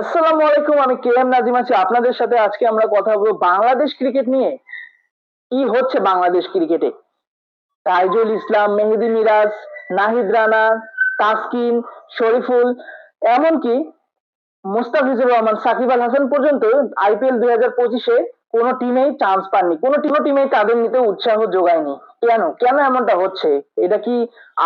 আসসালামু আলাইকুম, আমি কে এম নাজিম আছি। আপনাদের সাথে আজকে আমরা কথা বলব বাংলাদেশ ক্রিকেট নিয়ে। কি হচ্ছে বাংলাদেশ ক্রিকেটে? তাইজুল ইসলাম, মেহেদি মিরাজ, নাহিদ রানা, তাসকিন, শরীফুল, এমনকি মুস্তাফিজুর রহমান, সাকিব আল হাসান পর্যন্ত আইপিএল দুই হাজার পঁচিশে কোনো টিমেই চান্স পাননি। কোনো টিমও টিমে তাদের নিতে উৎসাহ যোগায়নি। কেন? কেন এমনটা হচ্ছে? এটা কি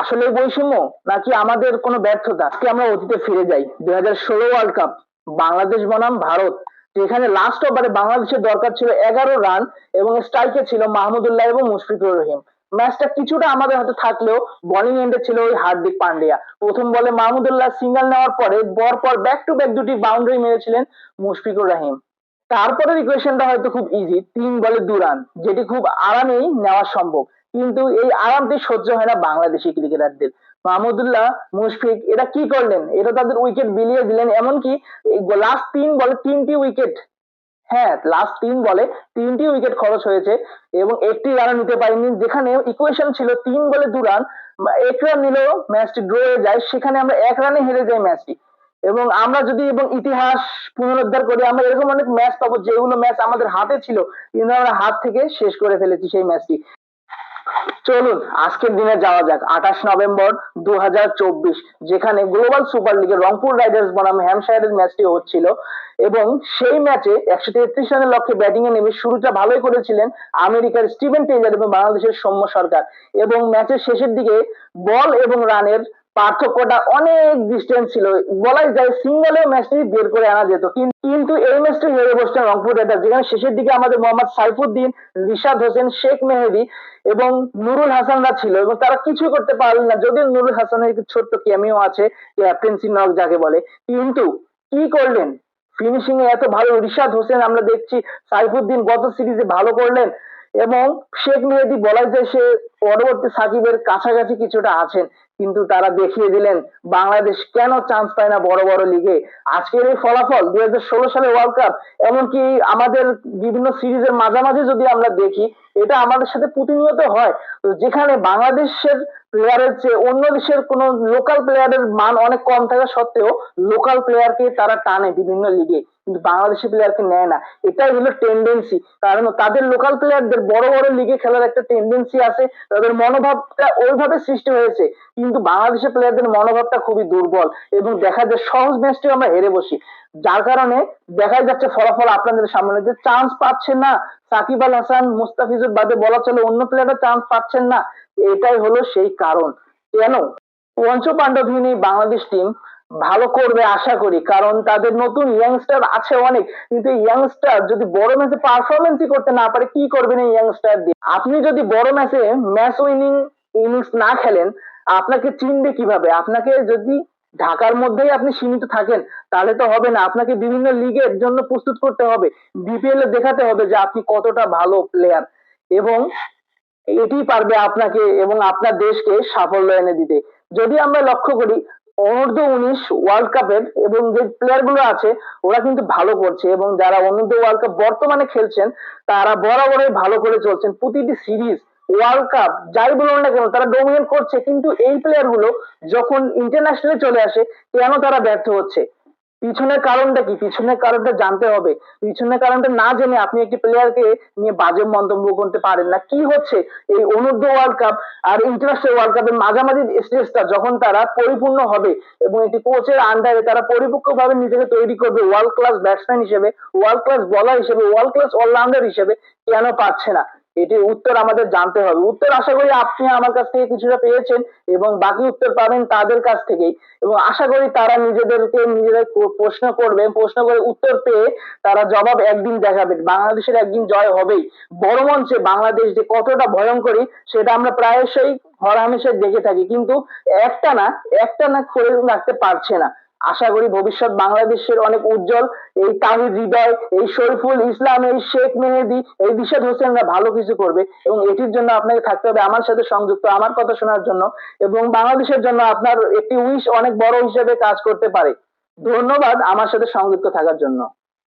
আসলে বৈষম্য? নাকি আমাদের কোনো ব্যর্থতা? আজকে আমরা অতীতে ফিরে যাই। দুই হাজার ষোলো ওয়ার্ল্ড কাপ বাংলাদেশ বনাম ভারত। যেখানে লাস্ট ওভারে বাংলাদেশের দরকার ছিল এগারো রান এবং স্ট্রাইকে ছিল মাহমুদুল্লাহ এবং মুশফিকুর রহিম। ম্যাচটা কিছুটা আমাদের হাতে থাকলেও বোলিং এন্ডে ছিল ওই হার্দিক পান্ডিয়া। প্রথম বলে মাহমুদুল্লাহ সিঙ্গেল নেওয়ার পরে পর পর ব্যাক টু ব্যাক দুটি বাউন্ডারি মেরেছিলেন মুশফিকুর রহিম। তারপরের ইকুয়েশনটা হয়তো খুব ইজি তিন বলে দু রান যেটি খুব আরামেই নেওয়া সম্ভব। কিন্তু এই আরামটি সহ্য হয় না বাংলাদেশি ক্রিকেটারদের। মাহমুদুল্লাহ, মুশফিক, এরা কি করলেন? এটা তাদের উইকেট বিলিয়ে দিলেন। এমনকি লাস্ট তিন বলে তিনটি উইকেট হ্যাঁ লাস্ট তিন বলে তিনটি উইকেট খরচ হয়েছে এবং একটি রানও নিতে পারেনি যেখানে ইকুয়েশন ছিল তিন বলে দু রান এক রান নিলেও ম্যাচটি ড্র হয়ে যায়। সেখানে আমরা এক রানে হেরে যাই ম্যাচটি এবং আমরা যদি এবং ইতিহাস পুনরুদ্ধার করি, আমরা এরকম অনেক ম্যাচ পাবো যেগুলো ম্যাচ আমাদের হাতে ছিল, কিন্তু আমরা হাত থেকে শেষ করে ফেলেছি সেই ম্যাচটি চলুন, আজকের দিনে যাওয়া যাক। আঠাশ নভেম্বর দু যেখানে গ্লোবাল সুপার লিগের রংপুর রাইডার্স বনাম হ্যামশায়ারের ম্যাচটি হচ্ছিল। এবং সেই ম্যাচে একশো তেত্রিশ রানের লক্ষ্যে ব্যাটিং এ নেমে শুরুটা ভালোই করেছিলেন আমেরিকার স্টিভেন টেইলার এবং বাংলাদেশের সৌম্য সরকার। এবং ম্যাচের শেষের দিকে বল এবং রানের পার্থক্যটা অনেক ডিস্টেন্স ছিল। বলাই যায় সিঙ্গেলে ম্যাচটি বের করে আনা যেত। কিন্তু এই ম্যাচটি হেরে বসছেন রংপুর রাইডার্স যেখানে শেষের দিকে আমাদের মোহাম্মদ সাইফুদ্দিন, রিশাদ হোসেন, শেখ মেহেদি এবং নুরুল হাসানরা ছিল এবং তারা কিছু করতে পারলেন না। যদিও নুরুল হাসানের ছোট্ট ক্যামিও আছে ক্যাপ্টেন্সি নক যাকে বলে। কিন্তু কি করলেন? ফিনিশিং এ এত ভালো রিশাদ হোসেন আমরা দেখছি সাইফুদ্দিন গত সিরিজে ভালো করলেন এবং শেখ মেহেদি বলা যায় সে পরবর্তী সাকিবের কাছাকাছি কিছুটা আছেন। কিন্তু তারা দেখিয়ে দিলেন বাংলাদেশ কেন চান্স পায় না বড় বড় লিগে আজকের এই ফলাফল দুই হাজার ষোলো সালে ওয়ার্ল্ড কাপ এমনকি আমাদের বিভিন্ন সিরিজের মাঝামাঝি যদি আমরা দেখি, এটা আমাদের সাথে প্রতিনিয়ত হয়। যেখানে বাংলাদেশের প্লেয়ারের চেয়ে অন্য দেশের কোন লোকাল প্লেয়ারের মান অনেক কম থাকা সত্ত্বেও লোকাল প্লেয়ারকে তারা টানে বিভিন্ন লিগে কিন্তু বাংলাদেশি প্লেয়ারকে নেয় না। এটাই হলো টেন্ডেন্সি কারণ তাদের লোকাল প্লেয়ারদের বড় বড় লিগে খেলার একটা টেন্ডেন্সি আছে, তাদের মনোভাবটা ওইভাবে সৃষ্টি হয়েছে। কিন্তু বাংলাদেশের প্লেয়ারদের মনোভাবটা খুবই দুর্বল এবং দেখা যায় সহজ ম্যাচটি আমরা হেরে বসি। যার কারণে দেখা যাচ্ছে ফলাফল আপনাদের সামনে যে চান্স পাচ্ছেন না। সাকিব আল হাসান, মুস্তাফিজুর বাদে বলা চলে অন্য প্লেয়াররা চান্স পাচ্ছেন না। এটাই হলো সেই কারণ। কেন? পঞ্চ পাণ্ডবহীন এই বাংলাদেশ টিম ভালো করবে আশা করি, কারণ তাদের নতুন ইয়াংস্টার আছে অনেক। কিন্তু ইয়াংস্টার যদি বড় ম্যাচে পারফরমেন্সই করতে না পারে, কি করবেন এই ইয়াংস্টার দিয়ে? আপনি যদি বড় ম্যাচে ম্যাচ উইনিং ইনিংস না খেলেন আপনাকে চিনবে কীভাবে? আপনাকে যদি ঢাকার মধ্যেই আপনি সীমিত থাকেন, তাহলে তো হবে না। আপনাকে বিভিন্ন লিগের জন্য প্রস্তুত করতে হবে। বিপিএল এ দেখাতে হবে যে আপনি কতটা ভালো প্লেয়ার এবং এটি পারবে আপনাকে এবং আপনার দেশকে সাফল্য এনে দিতে। যদি আমরা লক্ষ্য করি, অনূর্ধ্ব উনিশ ওয়ার্ল্ড কাপের এবং যে প্লেয়ারগুলো আছে, ওরা কিন্তু ভালো করছে এবং যারা অনূর্ধ্ব ওয়ার্ল্ড কাপ বর্তমানে খেলছেন, তারা বরাবরই ভালো করে চলছেন। প্রতিটি সিরিজ ওয়ার্ল্ড কাপ যাই বলুন না কেন, তারা ডোমিনেট করছে, কিন্তু এই প্লেয়ারগুলো যখন ইন্টারন্যাশনালে চলে আসে, কেন তারা ব্যর্থ হচ্ছে? পিছনের কারণটা কি? পিছনের কারণটা জানতে হবে। পিছনের কারণটা না জেনে আপনি একটি প্লেয়ারকে নিয়ে বাজে মন্তব্য করতে পারেন না। কি হচ্ছে? এই অনূর্ধ্ব ওয়ার্ল্ড কাপ আর ইন্টারন্যাশনাল ওয়ার্ল্ড কাপের মাঝামাঝি স্টেজটা যখন তারা পরিপূর্ণ হবে এবং একটি কোচের আন্ডারে তারা পরিপক্কভাবে নিজেকে তৈরি করবে ওয়ার্ল্ড ক্লাস ব্যাটসম্যান হিসেবে ওয়ার্ল্ড ক্লাস বলার হিসেবে ওয়ার্ল্ড ক্লাস অলরাউন্ডার হিসেবে, কেন পাচ্ছে না? এটির উত্তর আমাদের জানতে হবে। উত্তর আশা করি আপনি আমার কাছ থেকে কিছুটা পেয়েছেন এবং বাকি উত্তর পাবেন তাদের কাছ থেকেই। এবং আশা করি তারা নিজেদেরকে নিজেদের প্রশ্ন করবে প্রশ্ন করে উত্তর পেয়ে তারা জবাব একদিন দেখাবে বাংলাদেশের একদিন জয় হবেই। বড় মঞ্চে বাংলাদেশ যে কতটা ভয়ঙ্করী, সেটা আমরা প্রায়শই হরহামেশাই দেখে থাকি। কিন্তু একটা না একটা না করে রাখতে পারছে না। আশা করি ভবিষ্যৎ বাংলাদেশের অনেক উজ্জ্বল, এই তাহিদ হৃদয়, এই শরীফুল ইসলাম, এই শেখ মেহেদি, এই বিশাদ হোসেনরা ভালো কিছু করবে এবং এটির জন্য আপনাকে থাকতে হবে আমার সাথে সংযুক্ত, আমার কথা শোনার জন্য এবং বাংলাদেশের জন্য আপনার একটি উইশ অনেক বড় হিসেবে কাজ করতে পারে। ধন্যবাদ আমার সাথে সংযুক্ত থাকার জন্য।